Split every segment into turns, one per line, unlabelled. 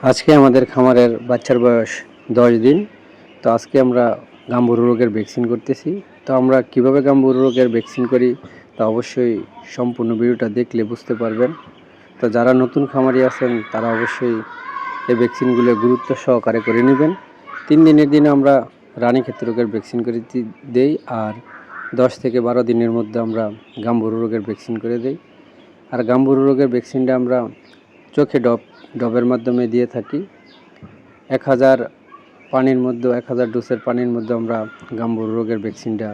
আজকে আমাদের খামারের বাচ্চার বয়স দশ দিন। তো আজকে আমরা গাম্বুরু রোগের ভ্যাকসিন করতেছি। তো আমরা কীভাবে গাম্বুরু রোগের ভ্যাকসিন করি তা অবশ্যই সম্পূর্ণ ভিডিওটা দেখলে বুঝতে পারবেন। তো যারা নতুন খামারি আছেন, তারা অবশ্যই এই ভ্যাকসিনগুলো গুরুত্ব সহকারে করে নেবেন। তিন দিনের দিনে আমরা রানীক্ষেত্র রোগের ভ্যাকসিন করে দেই আর দশ থেকে বারো দিনের মধ্যে আমরা গাম্বুরু রোগের ভ্যাকসিন করে দেই। আর গাম্বুরু রোগের ভ্যাকসিনটা আমরা চোখে ডব ডবের মাধ্যমে দিয়ে থাকি। এক হাজার পানির মধ্যে এক হাজার ডোসের পানির মধ্যে আমরা গাম্বুর রোগের ভ্যাকসিনটা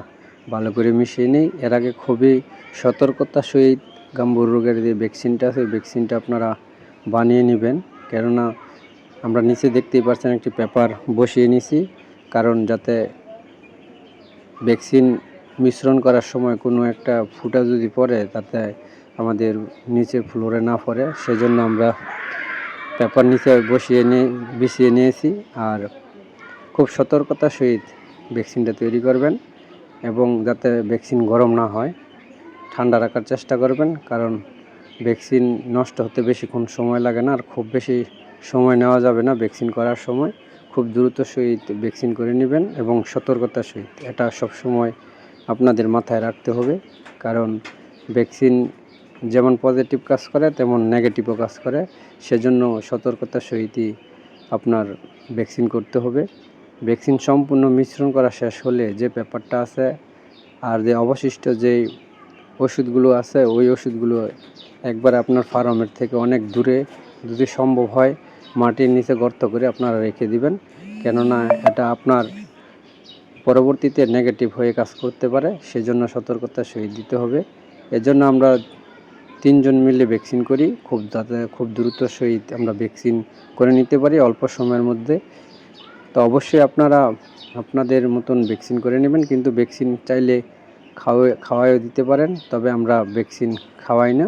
ভালো করে মিশিয়ে নিই। এর আগে খুবই সতর্কতার সহিত গাম্বুর রোগের যে ভ্যাকসিনটা আছে ভ্যাকসিনটা আপনারা বানিয়ে নেবেন। কেননা আমরা নিচে দেখতেই পাচ্ছেন একটি পেপার বসিয়ে নিছি। কারণ যাতে ভ্যাকসিন মিশ্রণ করার সময় কোনো একটা ফুটা যদি পড়ে, তাতে আমাদের নিচে ফ্লোরে না পড়ে, সেজন্য আমরা পেপার নিচে বসিয়ে নিয়ে বিছিয়ে নিয়েছি আর খুব সতর্কতার সহিত ভ্যাকসিনটা তৈরি করবেন এবং যাতে ভ্যাকসিন গরম না হয়, ঠান্ডা রাখার চেষ্টা করবেন কারণ ভ্যাকসিন নষ্ট হতে বেশিক্ষণ সময় লাগে না আর খুব বেশি সময় নেওয়া যাবে না ভ্যাকসিন করার সময়। খুব দ্রুত সহিত ভ্যাকসিন করে নেবেন এবং সতর্কতার সহিত এটা সবসময় আপনাদের মাথায় রাখতে হবে কারণ ভ্যাকসিন যেমন পজিটিভ কাজ করে, তেমন নেগেটিভও কাজ করে। সেজন্য সতর্কতার সহিতই আপনার ভ্যাকসিন করতে হবে। ভ্যাকসিন সম্পূর্ণ মিশ্রণ করা শেষ হলে যে পেপারটা আছে আর যে অবশিষ্ট যেই ওষুধগুলো আছে, ওই ওষুধগুলো একবার আপনার ফার্মের থেকে অনেক দূরে যদি সম্ভব হয়, মাটির নিচে গর্ত করে আপনারা রেখে দিবেন। কেননা এটা আপনার পরবর্তীতে নেগেটিভ হয়ে কাজ করতে পারে। সেজন্য সতর্কতার সহিত দিতে হবে। এজন্য আমরা তিনজন মিলে ভ্যাকসিন করি, খুব যাতে খুব দ্রুত সহিত আমরা ভ্যাকসিন করে নিতে পারি অল্প সময়ের মধ্যে। তো অবশ্যই আপনারা আপনাদের মতন ভ্যাকসিন করে নেবেন, কিন্তু ভ্যাকসিন চাইলে খাওয়া খাওয়াইও দিতে পারেন, তবে আমরা ভ্যাকসিন খাওয়াই না।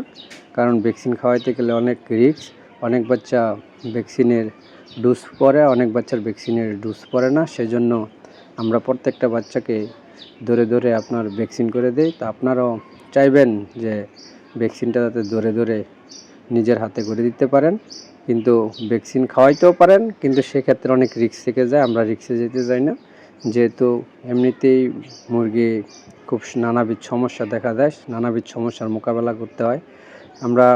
কারণ ভ্যাকসিন খাওয়াইতে গেলে অনেক রিস্ক, অনেক বাচ্চা ভ্যাকসিনের ডোজ পরে, অনেক বাচ্চার ভ্যাকসিনের ডোজ পরে না। সেজন্য আমরা প্রত্যেকটা বাচ্চাকে ধরে ধরে আপনার ভ্যাকসিন করে দেই। তা আপনারাও চাইবেন যে ভ্যাকসিনটা যাতে ধরে ধরে নিজের হাতে করে দিতে পারেন। কিন্তু ভ্যাকসিন খাওয়াইতেও পারেন, কিন্তু সেক্ষেত্রে অনেক রিক্স থেকে যায়, আমরা রিক্সে যেতে চাই না। যেহেতু এমনিতেই মুরগি খুব নানাবিধ সমস্যা দেখা দেয়, নানাবিধ সমস্যার মোকাবেলা করতে হয়। আমরা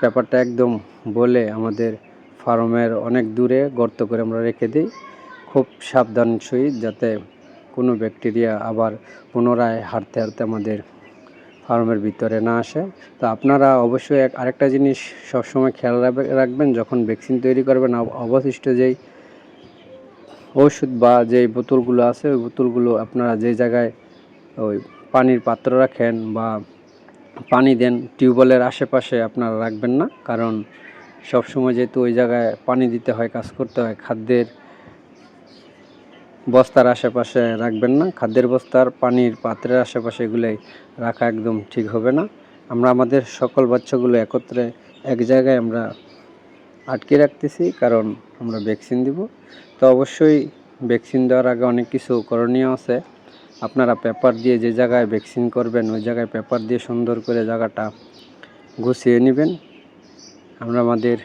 ব্যাপারটা একদম বলে আমাদের ফার্মের অনেক দূরে গর্ত করে আমরা রেখে দিই। খুব সাবধান সহিত যাতে কোনো ব্যাকটেরিয়া আবার পুনরায় হাঁটতে হাঁটতে আমাদের ফার্মের ভিতরে না আসে। তো আপনারা অবশ্যই এক আরেকটা জিনিস সবসময় খেয়াল রাখবে- রাখবেন, যখন ভ্যাকসিন তৈরি করবেন অবশিষ্ট যেই ওষুধ বা যেই বোতলগুলো আছে, ওই বোতলগুলো আপনারা যে জায়গায় ওই পানির পাত্র রাখেন বা পানি দেন, টিউবওয়েলের আশেপাশে আপনারা রাখবেন না। কারণ সবসময় যেহেতু ওই জায়গায় পানি দিতে হয়, কাজ করতে হয়, খাদ্যের বস্তার আশেপাশে রাখবেন না। খাদ্যের বস্তার, পানির পাত্রের আশেপাশে এগুলোই রাখা একদম ঠিক হবে না। আমরা আমাদের সকল বাচ্চাগুলো একত্রে এক জায়গায় আমরা আটকে রাখতেছি, কারণ আমরা ভ্যাকসিন দিব। তো অবশ্যই ভ্যাকসিন দেওয়ার আগে অনেক কিছু করণীয় আছে। আপনারা পেপার দিয়ে যে জায়গায় ভ্যাকসিন করবেন, ওই জায়গায় পেপার দিয়ে সুন্দর করে জায়গাটা গুছিয়ে নেবেন। আমরা আমাদের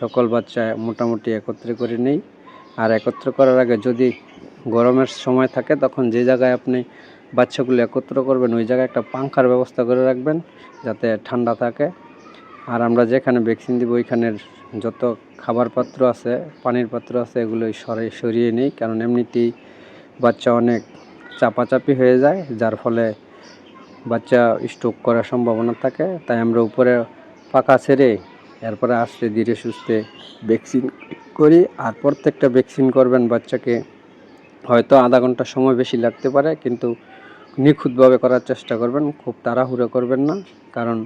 সকল বাচ্চা মোটামুটি একত্রে করে নেই। আর একত্র করার আগে যদি গরমের সময় থাকে, তখন যে জায়গায় আপনি বাচ্চাগুলো একত্র করবেন, ওই জায়গায় একটা পাংখার ব্যবস্থা করে রাখবেন, যাতে ঠান্ডা থাকে। আর আমরা যেখানে ভ্যাকসিন দিব, ওইখানের যত খাবার পাত্র আছে, পানির পাত্র আছে এগুলো সরাই, সরিয়ে নিই। কারণ এমনিতেই বাচ্চা অনেক চাপাচাপি হয়ে যায়, যার ফলে বাচ্চা স্ট্রোক করার সম্ভাবনা থাকে। তাই আমরা উপরে পাখা ছেড়ে এরপরে আস্তে ধীরে সুস্থে ভ্যাকসিন করি। আর প্রত্যেকটা ভ্যাকসিন করবেন বাচ্চাকে হয়তো আধা ঘণ্টা সময় বেশি লাগতে পারে, কিন্তু নিখুঁতভাবে করার চেষ্টা করবেন, খুব তাড়াহুড়ো করবেন না। কারণ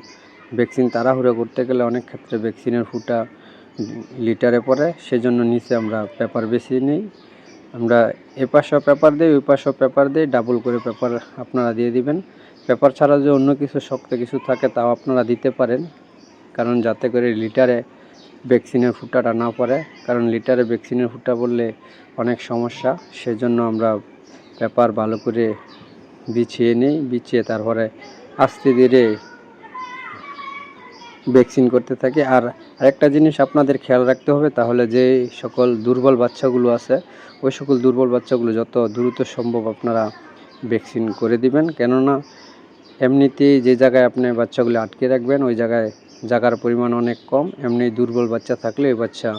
ভ্যাকসিন তাড়াহুড়ো করতে গেলে অনেক ক্ষেত্রে ভ্যাকসিনের ফুটা লিটারে পড়ে, সেজন্য নিচে আমরা পেপার বেশি নিই। আমরা এ পাশেও পেপার দিই, ওই পাশেও পেপার দিই, ডাবল করে পেপার আপনারা দিয়ে দিবেন। পেপার ছাড়া যে অন্য কিছু শক্ত কিছু থাকে, তাও আপনারা দিতে পারেন। কারণ যাতে করে লিটারে ভ্যাকসিনের ফুটাটা না পড়ে, কারণ লিটারে ভ্যাকসিনের ফুটা পড়লে অনেক সমস্যা। সেজন্য আমরা পেপার ভালো করে বিছিয়ে নিই, বিছিয়ে তারপরে আস্তে ধীরে ভ্যাকসিন করতে থাকি। আর আরেকটা জিনিস আপনাদের খেয়াল রাখতে হবে, তাহলে যে সকল দুর্বল বাচ্চাগুলো আছে, ওই সকল দুর্বল বাচ্চাগুলো যত দ্রুত সম্ভব আপনারা ভ্যাকসিন করে দিবেন। কেননা, এমনিতেই যে জায়গায় আপনি বাচ্চাগুলো আটকে রাখবেন, ওই জায়গায় জায়গার পরিমাণ অনেক কম, এমনি দুর্বল বাচ্চা থাকলে ওই বাচ্চা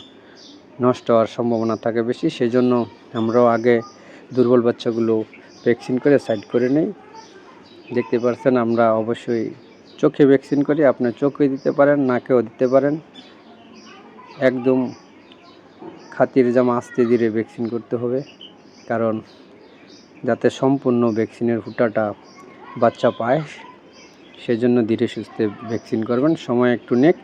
নষ্ট হওয়ার সম্ভাবনা থাকে বেশি। সেই জন্য আমরাও আগে দুর্বল বাচ্চাগুলো ভ্যাকসিন করে সাইড করে নেই। দেখতে পাচ্ছেন আমরা অবশ্যই চোখে ভ্যাকসিন করি, আপনি চোখে দিতে পারেন, নাকেও দিতে পারেন। একদম খাতির জামা আস্তে ধীরে ভ্যাকসিন করতে হবে, কারণ যাতে সম্পূর্ণ ভ্যাকসিনের ফুটাটা বাচ্চা পায় সেজন্য ধীরে সুস্থে ভ্যাকসিন করবেন। সময় একটু নেক।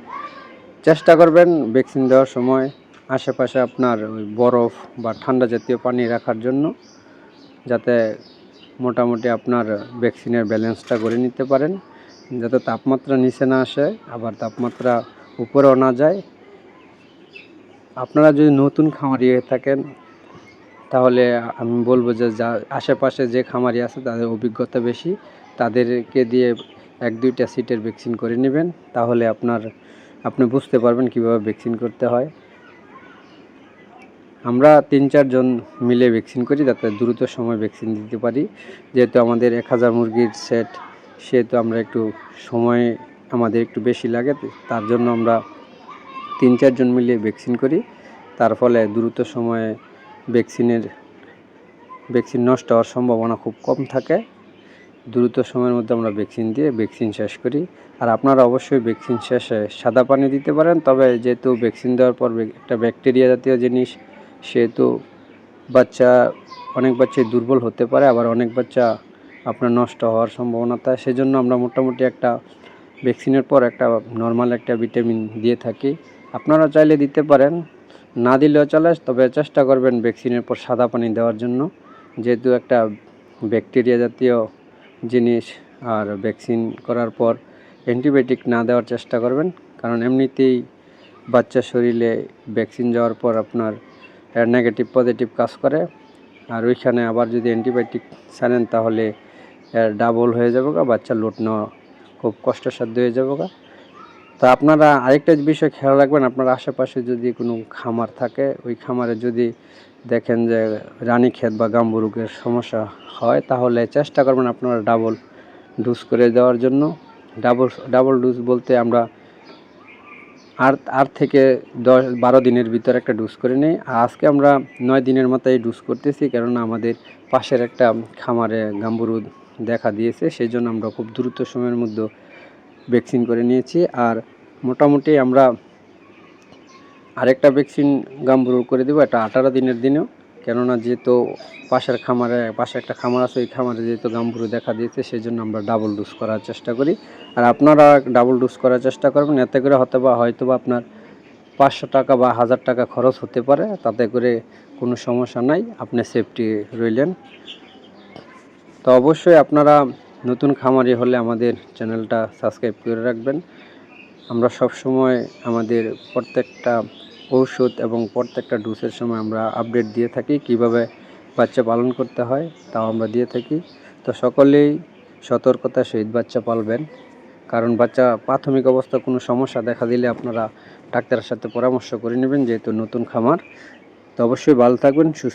চেষ্টা করবেন ভ্যাকসিন দেওয়ার সময়। আশেপাশে আপনার ওই বরফ বা ঠান্ডা জাতীয় পানি রাখার জন্য, যাতে মোটামুটি আপনার ভ্যাকসিনের ব্যালেন্সটা করে নিতে পারেন। যাতে তাপমাত্রা নিচে না আসে, আবার তাপমাত্রা উপরেও না যায়। আপনারা যদি নতুন খামারি হয়ে থাকেন, তাহলে আমি বলব যে যা আশেপাশে যে খামারি আছে, তাদের অভিজ্ঞতা বেশি। তাদেরকে দিয়ে এক, দুইটা সিটের ভ্যাকসিন করে নেবেন, তাহলে আপনার, আপনি বুঝতে পারবেন কীভাবে ভ্যাকসিন করতে হয়। আমরা তিন চারজন মিলে ভ্যাকসিন করি, যাতে দ্রুত সময় ভ্যাকসিন দিতে পারি। যেহেতু আমাদের এক হাজার মুরগির সেট, সেহেতু আমরা একটু সময় আমাদের একটু বেশি লাগে, তার জন্য আমরা তিন চারজন মিলে ভ্যাকসিন করি। তার ফলে দ্রুত সময়ে ভ্যাকসিনের, ভ্যাকসিন নষ্ট হওয়ার সম্ভাবনা খুব কম থাকে। দ্রুত সময়ের মধ্যে আমরা ভ্যাকসিন দিয়ে ভ্যাকসিন শেষ করি। আর আপনারা অবশ্যই ভ্যাকসিন শেষে সাদা পানি দিতে পারেন, তবে যেহেতু ভ্যাকসিন দেওয়ার পর একটা ব্যাকটেরিয়া জাতীয় জিনিস, সেহেতু বাচ্চা, অনেক বাচ্চাই দুর্বল হতে পারে, আবার অনেক বাচ্চা আপনার নষ্ট হওয়ার সম্ভাবনা থাকে। সেজন্য আমরা মোটামুটি একটা ভ্যাকসিনের পর একটা নর্মাল একটা ভিটামিন দিয়ে থাকি। আপনারা চাইলে দিতে পারেন, না দিলেও চলে, তবে চেষ্টা করবেন ভ্যাকসিনের পর সাদা পানি দেওয়ার জন্য। যেহেতু একটা ব্যাকটেরিয়া জাতীয় জিনিস আর ভ্যাকসিন করার পর অ্যান্টিবায়োটিক না দেওয়ার চেষ্টা করবেন। কারণ এমনিতেই বাচ্চার শরীরে ভ্যাকসিন যাওয়ার পর আপনার নেগেটিভ পজিটিভ কাজ করে। আর ওইখানে আবার যদি অ্যান্টিবায়োটিক ছাড়েন তাহলে ডাবল হয়ে যাবে গা বাচ্চা লোট নেওয়া খুব কষ্টসাধ্য হয়ে যাবে গা তা আপনারা আরেকটা বিষয় খেয়াল রাখবেন, আপনার আশেপাশে যদি কোনো খামার থাকে, ওই খামারে যদি দেখেন যে রানীক্ষেত বা গাম্বুরুকের সমস্যা হয়, তাহলে চেষ্টা করবেন আপনারা ডাবল ডোজ করে দেওয়ার জন্য। ডাবল ডাবল ডোজ বলতে আমরা আর আর থেকে দশ, বারো দিনের ভিতর একটা ডোজ করে নিই। আর আজকে আমরা নয় দিনের মাথায় ডোজ করতেছি, কেননা আমাদের পাশের একটা খামারে গাম্বুরু দেখা দিয়েছে সেই জন্য আমরা খুব দ্রুত সময়ের মধ্যে ভ্যাকসিন করে নিয়েছি। আর মোটামুটি আমরা আরেকটা ভ্যাকসিন গাম্বুরুর করে দেবো, এটা আঠারো দিনের দিনেও। কেননা যেহেতু পাশের খামারে, পাশে একটা খামার আছে, ওই খামারে যেহেতু গাম্বুরু দেখা দিয়েছে সেই জন্য আমরা ডাবল ডোজ করার চেষ্টা করি। আর আপনারা ডাবল ডোজ করার চেষ্টা করবেন, এতে করে হয়তো বা হয়তো বা আপনার পাঁচশো টাকা বা হাজার টাকা খরচ হতে পারে, তাতে করে কোনো সমস্যা নাই, আপনি সেফটি রইলেন। তো অবশ্যই আপনারা নতুন খামারি হলে আমাদের চ্যানেলটা সাবস্ক্রাইব করে রাখবেন। আমরা সব সময় আমাদের প্রত্যেকটা ঔষধ এবং প্রত্যেকটা ডোজের সময় আমরা আপডেট দিয়ে থাকি কীভাবে বাচ্চা পালন করতে হয়, তাও আমরা দিয়ে থাকি। তো সকলেই সতর্কতা সহিত বাচ্চা পালবেন। কারণ বাচ্চা প্রাথমিক অবস্থা কোনো সমস্যা দেখা দিলে আপনারা ডাক্তারের সাথে পরামর্শ করে নেবেন, যেহেতু নতুন খামার। তো অবশ্যই ভালো থাকবেন, সুস্থ